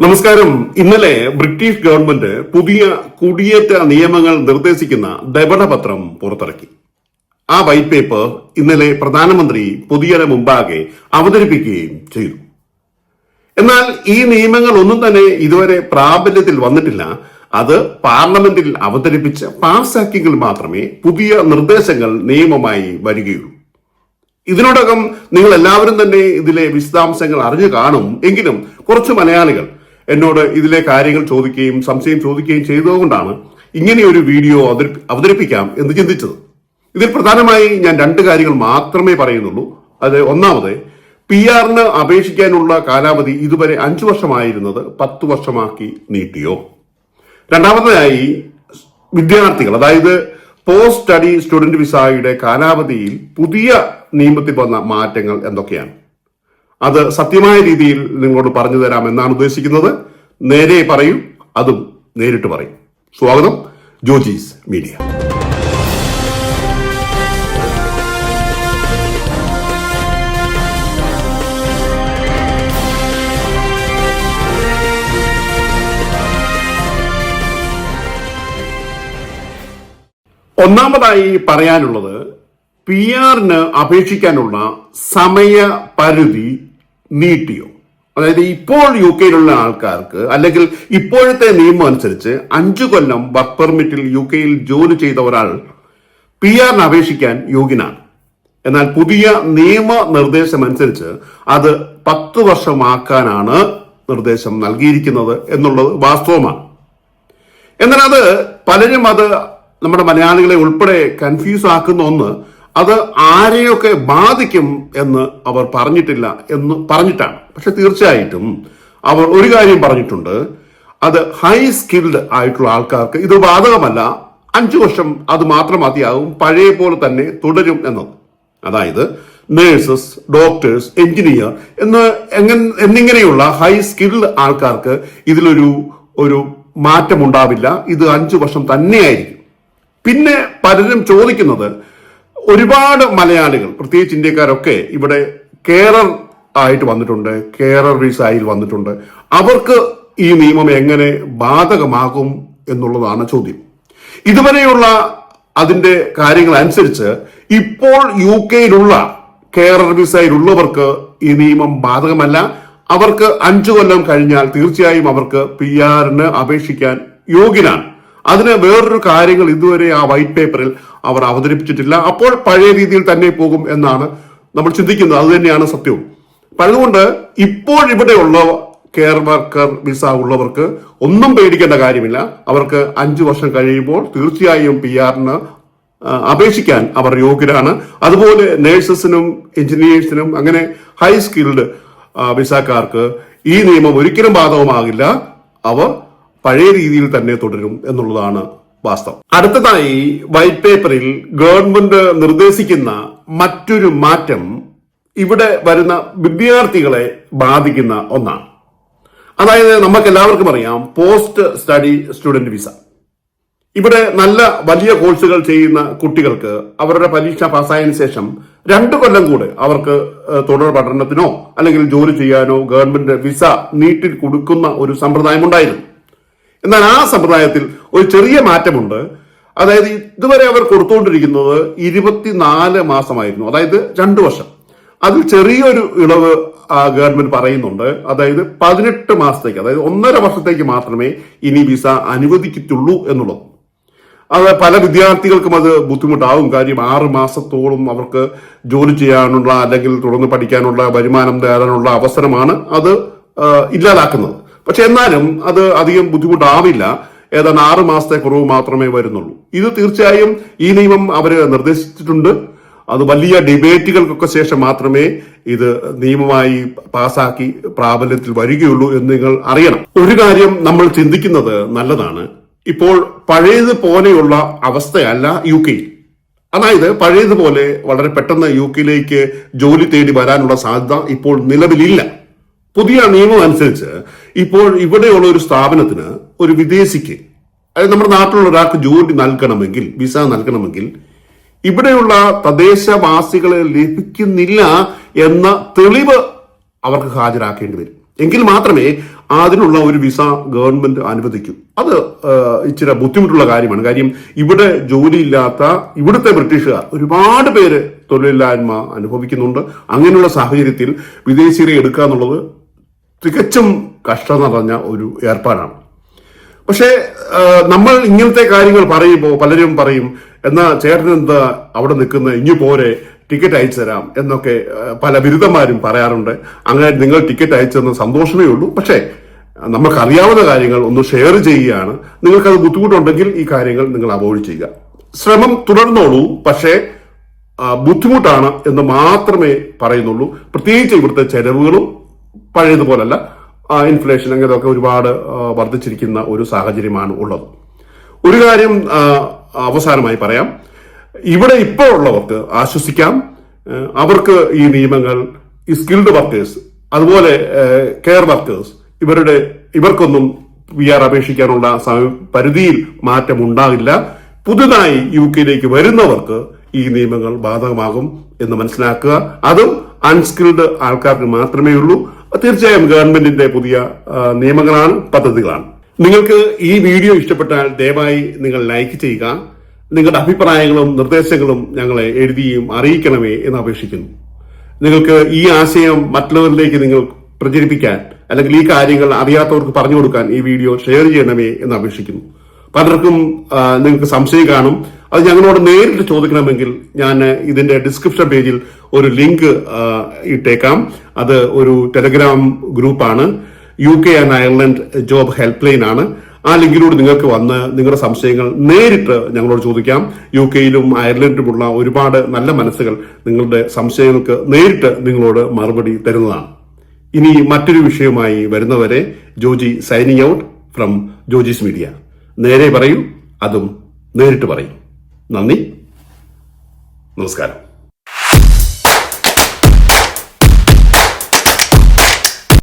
നമസ്കാരം. ഇന്നലെ British government പുതിയ കുടിയേറ്റ നിയമങ്ങൾ നിർദ്ദേശിക്കുന്ന ധവളപത്രം പുറത്തിറക്കി. ആ വൈറ്റ് പേപ്പർ ഇന്നലെ പ്രധാനമന്ത്രി പൊതുജന മുമ്പാകെ അവതരിപ്പിക്കുകയും ചെയ്തു. എന്നാൽ ഈ നിയമങ്ങൾ ഒന്നും തന്നെ ഇതുവരെ പ്രാബല്യത്തിൽ വന്നിട്ടില്ല. അത് പാർലമെന്റിൽ അവതരിപ്പിച്ച് പാസാക്കിയെങ്കിൽ മാത്രമേ പുതിയ നിർദ്ദേശങ്ങൾ നിയമമായി വരികയുള്ളൂ. ഇതിനോടകം നിങ്ങൾ എല്ലാവരും തന്നെ ഇതിലെ വിശദാംശങ്ങൾ അറിഞ്ഞു കാണും. എങ്കിലും കുറച്ച് മലയാളികൾ എന്നോട് ഇതിലെ കാര്യങ്ങൾ ചോദിക്കുകയും സംശയം ചോദിക്കുകയും ചെയ്തതുകൊണ്ടാണ് ഇങ്ങനെയൊരു വീഡിയോ അവതരിപ്പിക്കാം എന്ന് ചിന്തിച്ചത്. ഇതിൽ പ്രധാനമായി ഞാൻ രണ്ട് കാര്യങ്ങൾ മാത്രമേ പറയുന്നുള്ളൂ. അത് ഒന്നാമത് പി ആറിന് അപേക്ഷിക്കാനുള്ള കാലാവധി ഇതുവരെ അഞ്ചു വർഷമായിരുന്നത് പത്ത് വർഷമാക്കി നീട്ടിയോ? രണ്ടാമതായി വിദ്യാർത്ഥികൾ അതായത് പോസ്റ്റ് സ്റ്റഡി സ്റ്റുഡന്റ് വിസയുടെ കാലാവധിയിൽ പുതിയ നിയമത്തിൽ വന്ന മാറ്റങ്ങൾ എന്തൊക്കെയാണ്? അത് സത്യമായ രീതിയിൽ നിങ്ങളോട് പറഞ്ഞു തരാം എന്നാണ് ഉദ്ദേശിക്കുന്നത്. നേരെ പറയും അതും നേരിട്ട് പറയും. സ്വാഗതം ജോജീസ് മീഡിയ. ഒന്നാമതായി പറയാനുള്ളത് പി ആറിന് അപേക്ഷിക്കാനുള്ള സമയപരിധി നീട്ടിയോ? അതായത് ഇപ്പോൾ യു കെയിലുള്ള ആൾക്കാർക്ക് അല്ലെങ്കിൽ ഇപ്പോഴത്തെ നിയമം അനുസരിച്ച് അഞ്ചു കൊല്ലം വർക്ക് പെർമിറ്റിൽ യു കെയിൽ ജോലി ചെയ്ത ഒരാൾ പി ആറിന് അപേക്ഷിക്കാൻ യോഗ്യനാണ്. എന്നാൽ പുതിയ നിയമ നിർദ്ദേശം അനുസരിച്ച് അത് പത്ത് വർഷമാക്കാനാണ് നിർദ്ദേശം നൽകിയിരിക്കുന്നത് എന്നുള്ളത് വാസ്തവമാണ്. എന്നാൽ അത് പലരും അത് നമ്മുടെ മലയാളികളെ ഉൾപ്പെടെ കൺഫ്യൂസ് ആക്കുന്ന ഒന്ന് അത് ആരെയൊക്കെ ബാധിക്കും എന്ന് അവർ പറഞ്ഞിട്ടില്ല എന്ന് പറഞ്ഞിട്ടാണ്. പക്ഷെ തീർച്ചയായിട്ടും അവർ ഒരു കാര്യം പറഞ്ഞിട്ടുണ്ട്. അത് ഹൈ സ്കിൽഡ് ആയിട്ടുള്ള ആൾക്കാർക്ക് ഇത് ബാധകമല്ല. അഞ്ചു വർഷം അത് മാത്രം മതിയാകും. പഴയ പോലെ തന്നെ തുടരും എന്നത്. അതായത് നേഴ്സസ് ഡോക്ടേഴ്സ് എഞ്ചിനീയർ എന്ന് എങ്ങനെ എന്നിങ്ങനെയുള്ള ഹൈ സ്കിൽഡ് ആൾക്കാർക്ക് ഇതിലൊരു ഒരു മാറ്റമുണ്ടാവില്ല. ഇത് അഞ്ചു വർഷം തന്നെയായിരിക്കും. പിന്നെ പലരും ചോദിക്കുന്നത് ഒരുപാട് മലയാളികൾ പ്രത്യേകിച്ച് ഇന്ത്യക്കാരൊക്കെ ഇവിടെ കേരർ ആയിട്ട് വന്നിട്ടുണ്ട് കേരർ വിസയിൽ വന്നിട്ടുണ്ട്. അവർക്ക് ഈ നിയമം എങ്ങനെ ബാധകമാകും എന്നുള്ളതാണ് ചോദ്യം. ഇതുവരെയുള്ള അതിന്റെ കാര്യങ്ങൾ അനുസരിച്ച് ഇപ്പോൾ യു കെയിലുള്ള കേരള വിസയിലുള്ളവർക്ക് ഈ നിയമം ബാധകമല്ല. അവർക്ക് അഞ്ചു കൊല്ലം കഴിഞ്ഞാൽ തീർച്ചയായും അവർക്ക് പി ആറിന് അപേക്ഷിക്കാൻ യോഗ്യനാണ്. അതിന് വേറൊരു കാര്യങ്ങൾ ഇതുവരെ ആ വൈറ്റ് പേപ്പറിൽ അവർ അവതരിപ്പിച്ചിട്ടില്ല. അപ്പോൾ പഴയ രീതിയിൽ തന്നെ പോകും എന്നാണ് നമ്മൾ ചിന്തിക്കുന്നത്. അത് തന്നെയാണ് സത്യവും. അതുകൊണ്ട് ഇപ്പോൾ ഇവിടെയുള്ള കെയർ വർക്കർ വിസ ഉള്ളവർക്ക് ഒന്നും പേടിക്കേണ്ട കാര്യമില്ല. അവർക്ക് അഞ്ചു വർഷം കഴിയുമ്പോൾ തീർച്ചയായും പി ആറിന് അപേക്ഷിക്കാൻ അവർ യോഗ്യരാണ്. അതുപോലെ നേഴ്സസിനും എഞ്ചിനീയേഴ്സിനും അങ്ങനെ ഹൈ സ്കിൽഡ് വിസക്കാർക്ക് ഈ നിയമം ഒരിക്കലും ബാധകമാകില്ല. അവർ പഴയ രീതിയിൽ തന്നെ തുടരും എന്നുള്ളതാണ് വാസ്തവം. അടുത്തതായി വൈറ്റ് പേപ്പറിൽ ഗവൺമെന്റ് നിർദ്ദേശിക്കുന്ന മറ്റൊരു മാറ്റം ഇവിടെ വരുന്ന വിദ്യാർത്ഥികളെ ബാധിക്കുന്ന ഒന്നാണ്. അതായത് നമുക്ക് എല്ലാവർക്കും അറിയാം പോസ്റ്റ് സ്റ്റഡി സ്റ്റുഡന്റ് വിസ. ഇവിടെ നല്ല വലിയ കോഴ്സുകൾ ചെയ്യുന്ന കുട്ടികൾക്ക് അവരുടെ പരീക്ഷ പാസ്സായതിനു ശേഷം രണ്ടു കൊല്ലം കൂടെ അവർക്ക് തുടർ പഠനത്തിനോ അല്ലെങ്കിൽ ജോലി ചെയ്യാനോ ഗവൺമെന്റ് വിസ നീട്ടി കൊടുക്കുന്ന ഒരു സമ്പ്രദായം ഉണ്ടായിരുന്നു എന്നാൽ ആ സമ്പ്രദായത്തിൽ ഒരു ചെറിയ മാറ്റമുണ്ട്. അതായത് ഇതുവരെ അവർ കൊടുത്തുകൊണ്ടിരിക്കുന്നത് ഇരുപത്തിനാല് മാസമായിരുന്നു. അതായത് രണ്ടു വർഷം. അതിൽ ചെറിയൊരു ഇളവ് ഗവൺമെന്റ് പറയുന്നുണ്ട്. അതായത് പതിനെട്ട് മാസത്തേക്ക് അതായത് ഒന്നര വർഷത്തേക്ക് മാത്രമേ ഇനി വിസ അനുവദിക്കത്തുള്ളൂ എന്നുള്ളത്. അത് പല വിദ്യാർത്ഥികൾക്കും അത് ബുദ്ധിമുട്ടാവും. കാര്യം ആറ് മാസത്തോളം അവർക്ക് ജോലി ചെയ്യാനുള്ള അല്ലെങ്കിൽ തുടർന്ന് പഠിക്കാനുള്ള വരുമാനം നേടാനുള്ള അവസരമാണ് അത് ഇല്ലാതാക്കുന്നത്. പക്ഷെ എന്നാലും അത് അധികം ബുദ്ധിമുട്ടാവില്ല. ഏതാണ്ട് ആറ് മാസത്തെ കുറവ് മാത്രമേ വരുന്നുള്ളൂ. ഇത് തീർച്ചയായും ഈ നിയമം അവർ നിർദ്ദേശിച്ചിട്ടുണ്ട്. അത് വലിയ ഡിബേറ്റുകൾക്കൊക്കെ ശേഷം മാത്രമേ ഇത് നിയമമായി പാസാക്കി പ്രാബല്യത്തിൽ വരികയുള്ളൂ എന്ന് നിങ്ങൾ അറിയണം. ഒരു കാര്യം നമ്മൾ ചിന്തിക്കുന്നത് നല്ലതാണ്. ഇപ്പോൾ പഴയത് പോലെയുള്ള അവസ്ഥയല്ല യു കെയിൽ അതായത് പഴയതുപോലെ വളരെ പെട്ടെന്ന് യു കെയിലേക്ക് ജോലി തേടി വരാനുള്ള സാധ്യത ഇപ്പോൾ നിലവിലില്ല. പുതിയ നിയമം അനുസരിച്ച് ഇപ്പോൾ ഇവിടെയുള്ള ഒരു സ്ഥാപനത്തിന് ഒരു വിദേശിക്ക് അതായത് നമ്മുടെ നാട്ടിലുള്ള ഒരാൾക്ക് ജോലി നൽകണമെങ്കിൽ വിസ നൽകണമെങ്കിൽ ഇവിടെയുള്ള തദ്ദേശവാസികളെ ലഭിക്കുന്നില്ല എന്ന തെളിവ് അവർക്ക് ഹാജരാക്കേണ്ടി വരും. എങ്കിൽ മാത്രമേ അതിനുള്ള ഒരു വിസ ഗവൺമെന്റ് അനുവദിക്കൂ. അത് ഇച്ചിരി ബുദ്ധിമുട്ടുള്ള കാര്യമാണ്. കാര്യം ഇവിടെ ജോലിയില്ലാത്ത ഇവിടുത്തെ ബ്രിട്ടീഷുകാർ ഒരുപാട് പേര് തൊഴിലില്ലായ്മ അനുഭവിക്കുന്നുണ്ട്. അങ്ങനെയുള്ള സാഹചര്യത്തിൽ വിദേശീയരെ എടുക്കുക എന്നുള്ളത് തികച്ചും കഷ്ടം നിറഞ്ഞ ഒരു ഏർപ്പാടാണ്. പക്ഷേ നമ്മൾ ഇങ്ങനത്തെ കാര്യങ്ങൾ പറയുമ്പോൾ പലരും പറയും എന്നാ ചേട്ടൻ എന്താ അവിടെ നിൽക്കുന്ന? ഇനി പോരെ ടിക്കറ്റ് അയച്ചു തരാം എന്നൊക്കെ പല ബിരുദന്മാരും പറയാറുണ്ട്. അങ്ങനെ നിങ്ങൾ ടിക്കറ്റ് അയച്ചെന്ന് സന്തോഷമേ ഉള്ളൂ. പക്ഷേ നമുക്കറിയാവുന്ന കാര്യങ്ങൾ ഒന്ന് ഷെയർ ചെയ്യുകയാണ്. നിങ്ങൾക്കത് ബുദ്ധിമുട്ടുണ്ടെങ്കിൽ ഈ കാര്യങ്ങൾ നിങ്ങൾ അവോയ്ഡ് ചെയ്യുക. ശ്രമം തുടർന്നോളൂ. പക്ഷേ ബുദ്ധിമുട്ടാണ് എന്ന് മാത്രമേ പറയുന്നുള്ളൂ. പ്രത്യേകിച്ച് ഇവിടുത്തെ ചെലവുകളും പഴയതുപോലല്ല. ഇൻഫ്ലേഷൻ അങ്ങനെയൊക്കെ ഒരുപാട് വർദ്ധിച്ചിരിക്കുന്ന ഒരു സാഹചര്യമാണ് ഉള്ളത്. ഒരു കാര്യം അവസാനമായി പറയാം. ഇവിടെ ഇപ്പോൾ ഉള്ളവർക്ക് ആശ്വസിക്കാം. അവർക്ക് ഈ നിയമങ്ങൾ ഈ സ്കിൽഡ് വർക്കേഴ്സ് അതുപോലെ കെയർ വർക്കേഴ്സ് ഇവരുടെ ഇവർക്കൊന്നും പി ആർ അപേക്ഷിക്കാനുള്ള പരിധിയിൽ മാറ്റം ഉണ്ടാകില്ല. പുതുതായി യു കെയിലേക്ക് വരുന്നവർക്ക് ഈ നിയമങ്ങൾ ബാധകമാകും എന്ന് മനസ്സിലാക്കുക. അതും അൺസ്കിൽഡ് ആൾക്കാർക്ക് മാത്രമേ ഉള്ളൂ തീർച്ചയായും ഗവൺമെന്റിന്റെ പുതിയ നിയമങ്ങളാണ് പദ്ധതികളാണ്. നിങ്ങൾക്ക് ഈ വീഡിയോ ഇഷ്ടപ്പെട്ടാൽ ദയവായി നിങ്ങൾ ലൈക്ക് ചെയ്യുക. നിങ്ങളുടെ അഭിപ്രായങ്ങളും നിർദ്ദേശങ്ങളും ഞങ്ങളെ എഴുതിയും അറിയിക്കണമേ എന്ന് അപേക്ഷിക്കുന്നു. നിങ്ങൾക്ക് ഈ ആശയം മറ്റുള്ളവരിലേക്ക് നിങ്ങൾ പ്രചരിപ്പിക്കാൻ അല്ലെങ്കിൽ ഈ കാര്യങ്ങൾ അറിയാത്തവർക്ക് പറഞ്ഞു കൊടുക്കാൻ ഈ വീഡിയോ ഷെയർ ചെയ്യണമേ എന്ന് അപേക്ഷിക്കുന്നു. പലർക്കും നിങ്ങൾക്ക് സംശയം കാണും. അത് ഞങ്ങളോട് നേരിട്ട് ചോദിക്കണമെങ്കിൽ ഞാൻ ഇതിന്റെ ഡിസ്ക്രിപ്ഷൻ പേജിൽ ഒരു ലിങ്ക് ഇട്ടേക്കാം. അത് ഒരു ടെലഗ്രാം ഗ്രൂപ്പാണ്. U K and Ireland job help line ആണ് ആ ലിങ്കിലൂടെ നിങ്ങൾക്ക് വന്ന് നിങ്ങളുടെ സംശയങ്ങൾ നേരിട്ട് ഞങ്ങളോട് ചോദിക്കാം. യു കെയിലും അയർലൻഡിലുമുള്ള ഒരുപാട് നല്ല മനസ്സുകൾ നിങ്ങളുടെ സംശയങ്ങൾക്ക് നേരിട്ട് നിങ്ങളോട് മറുപടി തരുന്നതാണ്. ഇനി മറ്റൊരു വിഷയവുമായി വരുന്നവരെ Joji signing out from Joji's media. നേരെ പറയും അതും നേരിട്ട് പറയും. നന്ദി. നമസ്കാരം.